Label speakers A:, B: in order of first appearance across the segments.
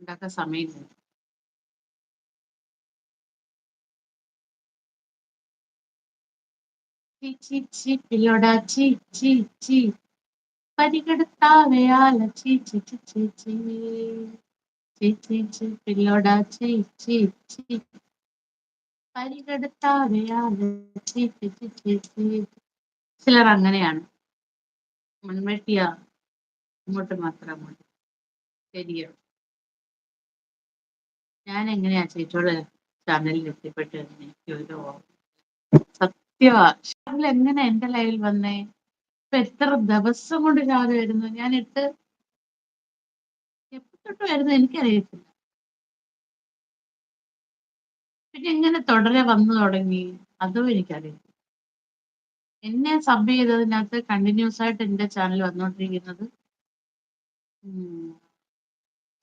A: ഉണ്ടാക്കാൻ സമയമില്ല ചീച്ചി പിള്ളോടാ ചീച്ചി ചീ പരികെടുത്താവയാല ചീച്ചി ചീച്ചി ചീച്ചി പിള്ളോടാ ചീച്ചി ചീ പരികെടുത്താവയാല ചീച്ചി ചീച്ചി ചിലർ അങ്ങനെയാണ് മൺവെട്ടിയ ഇങ്ങോട്ട് മാത്രം അങ്ങോട്ട് ശരിയാണ് ഞാൻ എങ്ങനെയാ ചേച്ചിയോട് ചാനലിൽ എത്തിപ്പെട്ടത് എനിക്ക് ഒരു സത്യവാ എങ്ങനെ എന്റെ ലൈവിൽ വന്നേ? ഇപ്പൊ എത്ര ദിവസം കൊണ്ട് രാവിലെ വരുന്നു? ഞാൻ ഇട്ട് എപ്പോ തൊട്ട് വരുന്നു എനിക്കറിയത്തില്ല. പിന്നെ എങ്ങനെ തുടരെ വന്നു തുടങ്ങി? അതും എനിക്കറിയില്ല എന്നെ സബ് ചെയ്തതിനകത്ത് കണ്ടിന്യൂസ് ആയിട്ട് എന്റെ ചാനൽ വന്നുകൊണ്ടിരിക്കുന്നത്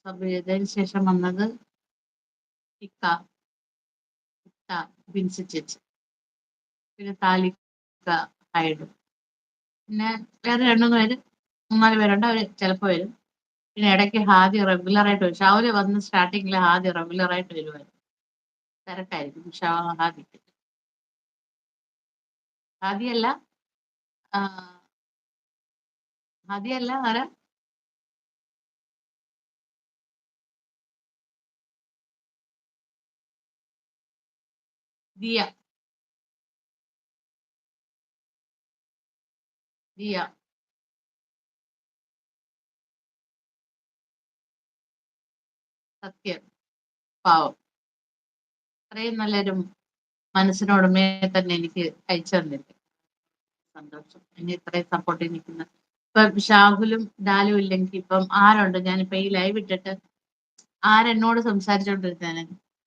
A: സബ് ചെയ്തതിന് ശേഷം വന്നത് ഇക്ക ഇക്ക ബിൻസി പിന്നെ താലിക്ക ഹൈഡ്. പിന്നെ വേറെ രണ്ടു പേര് മൂന്നാൽ പേരുണ്ട് അവർ ചിലപ്പോൾ വരും. പിന്നെ ഇടയ്ക്ക് ഹാദി റെഗുലർ ആയിട്ട് വരും. ഷാവിലെ വന്ന് സ്റ്റാർട്ടിങ്ങിൽ ഹാദി റെഗുലർ ആയിട്ട് വരുമായിരുന്നു തിരക്കായിരിക്കും ഷാ ഹാദിക്ക് ഹാദിയല്ല ഹാദിയല്ല ആരാ? ദിയ ദിയ സത്യം. പാവം. അത്രയും നല്ലൊരു മനസ്സിനുടമയെ തന്നെ എനിക്ക് അയച്ചു തന്നില്ല സന്തോഷം. എന്നെ ഇത്രയും സപ്പോർട്ട് നിൽക്കുന്ന ഇപ്പൊ ഷാഹുലും ഡാലും ഇല്ലെങ്കിൽ ഇപ്പം ആരുണ്ട്? ഞാനിപ്പോ ഈ ലൈവ് ഇട്ടിട്ട് ആരെന്നോട് സംസാരിച്ചോണ്ടിരുന്നേനെ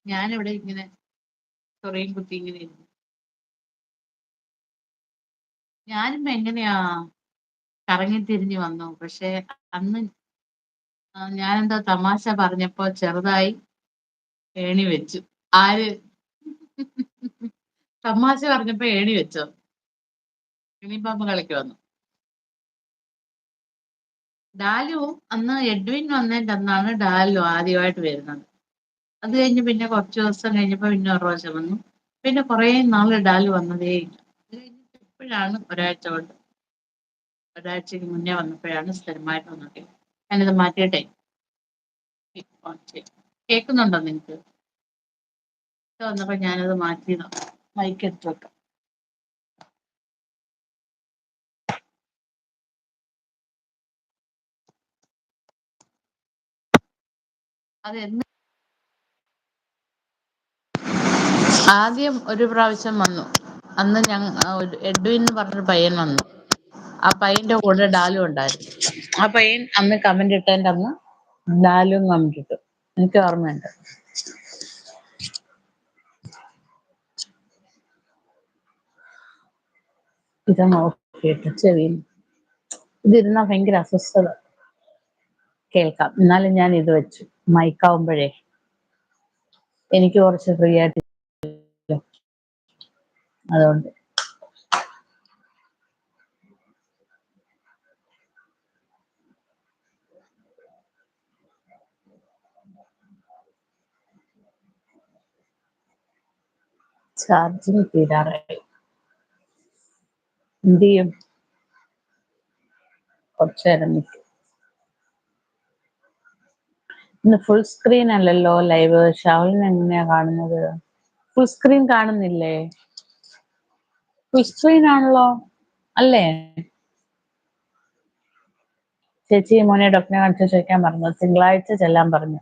A: ഞാനിവിടെ ഇങ്ങനെ ചൊറിയും കുത്തി ഇങ്ങനെ ഞാനും എങ്ങനെയാ കറങ്ങി തിരിഞ്ഞു വന്നു. പക്ഷെ അന്ന് ഞാനെന്താ തമാശ പറഞ്ഞപ്പോ ചെറുതായി ഏണി വെച്ചു. ആര്? തമാശ പറഞ്ഞപ്പോ ഏണി വെച്ചോ? ഇനിയിപ്പോ കളിക്ക് വന്നു. ഡാലു അന്ന് എഡ്വിൻ വന്നതിന്റെ അന്നാണ് ഡാലു ആദ്യമായിട്ട് വരുന്നത്. അത് കഴിഞ്ഞ് പിന്നെ കുറച്ച് ദിവസം കഴിഞ്ഞപ്പോ പിന്നെ ഒരു പ്രാവശ്യം വന്നു. പിന്നെ കുറെ നാൾ ഡാലു വന്നതേ ഇല്ല. അത് കഴിഞ്ഞിട്ട് ഇപ്പോഴാണ് ഒരാഴ്ച കൊണ്ട് ഒരാഴ്ചക്ക് മുന്നേ വന്നപ്പോഴാണ് സ്ഥിരമായിട്ട് വന്നത്. ഞാനിത് മാറ്റിയിട്ടെ. കേൾക്കുന്നുണ്ടോ നിങ്ങക്ക്? ഇത് വന്നപ്പോ ഞാനത് മാറ്റിയതാ. മൈക്ക് എടുത്ത് വെക്കാം. അത് ആദ്യം ഒരു പ്രാവശ്യം വന്നു. അന്ന് ഞങ്ങ എഡ്വിൻ എന്ന് പറഞ്ഞൊരു പയ്യൻ വന്നു. ആ പയ്യന്റെ കൂടെ ഡാലു ഉണ്ടായിരുന്നു. ആ പയ്യൻ അന്ന് കമന്റ് ഇട്ടതിന്റെ അന്ന് ഡാലും കമന്റ് ഇട്ടു. എനിക്ക് ഓർമ്മയുണ്ട്. ഇത് നോക്കിയിട്ട് ചെവിയിൽ. ഇതിരുന്നാ ഭയങ്കര അസ്വസ്ഥത. കേൾക്കാം. എന്നാലും ഞാൻ ഇത് വെച്ചു. മൈക്കാവുമ്പോഴേ എനിക്ക് കുറച്ച് ഫ്രീ ആയിട്ട്. അതുകൊണ്ട്. ചാർജിങ് തീരാറായി എന്ത് ചെയ്യും? കുറച്ചു ഇന്ന് ഫുൾ സ്ക്രീൻ അല്ലല്ലോ ലൈവ് ഷാവലിന് എങ്ങനെയാ കാണുന്നത്? ഫുൾ സ്ക്രീൻ കാണുന്നില്ലേ? ആണല്ലോ അല്ലേ? ചേച്ചി മോനെ ഡോക്ടറെ കാണിച്ചു ചോദിക്കാൻ പറഞ്ഞു. തിങ്കളാഴ്ച ചെല്ലാൻ പറഞ്ഞു.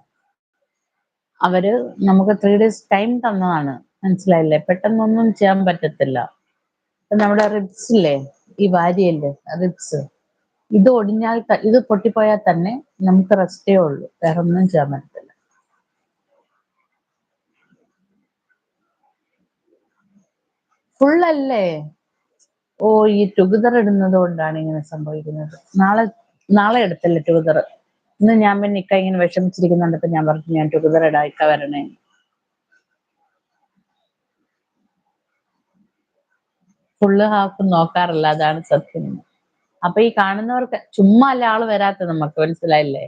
A: അവർ നമുക്ക് ത്രീ ഡേയ്സ് ടൈം തന്നതാണ്. മനസ്സിലായില്ലേ? പെട്ടെന്നൊന്നും ചെയ്യാൻ പറ്റത്തില്ല. നമ്മുടെ റിബ്സ് ഇല്ലേ? ഈ വാരിയല്ലേ? റിബ്സ് ഇത് ഒടിഞ്ഞാൽ ഇത് പൊട്ടിപ്പോയാൽ തന്നെ നമുക്ക് റെസ്റ്റേ ഉള്ളൂ. വേറെ ഒന്നും ചെയ്യാൻ പറ്റത്തില്ല. ഫുൾ അല്ലേ ഓ ഈ ടുഗദർ ഇടുന്നത് കൊണ്ടാണ് ഇങ്ങനെ സംഭവിക്കുന്നത്. നാളെ നാളെ എടുത്തല്ലേ ടുഗദർ ഇന്ന് ഞാൻ പിന്നെ ഇക്ക ഇങ്ങനെ വിഷമിച്ചിരിക്കുന്നുണ്ടപ്പോ ഞാൻ പറഞ്ഞു ഞാൻ ടുഗദർ ഇടാ ഇക്ക വരണേ. ഫുള്ള് ഹാഫ് നോക്കാറില്ല അതാണ് സത്യം. അപ്പൊ ഈ കാണുന്നവർക്ക് ചുമ്മാ അല്ല ആൾ വരാത്ത നമുക്ക് മനസ്സിലായില്ലേ?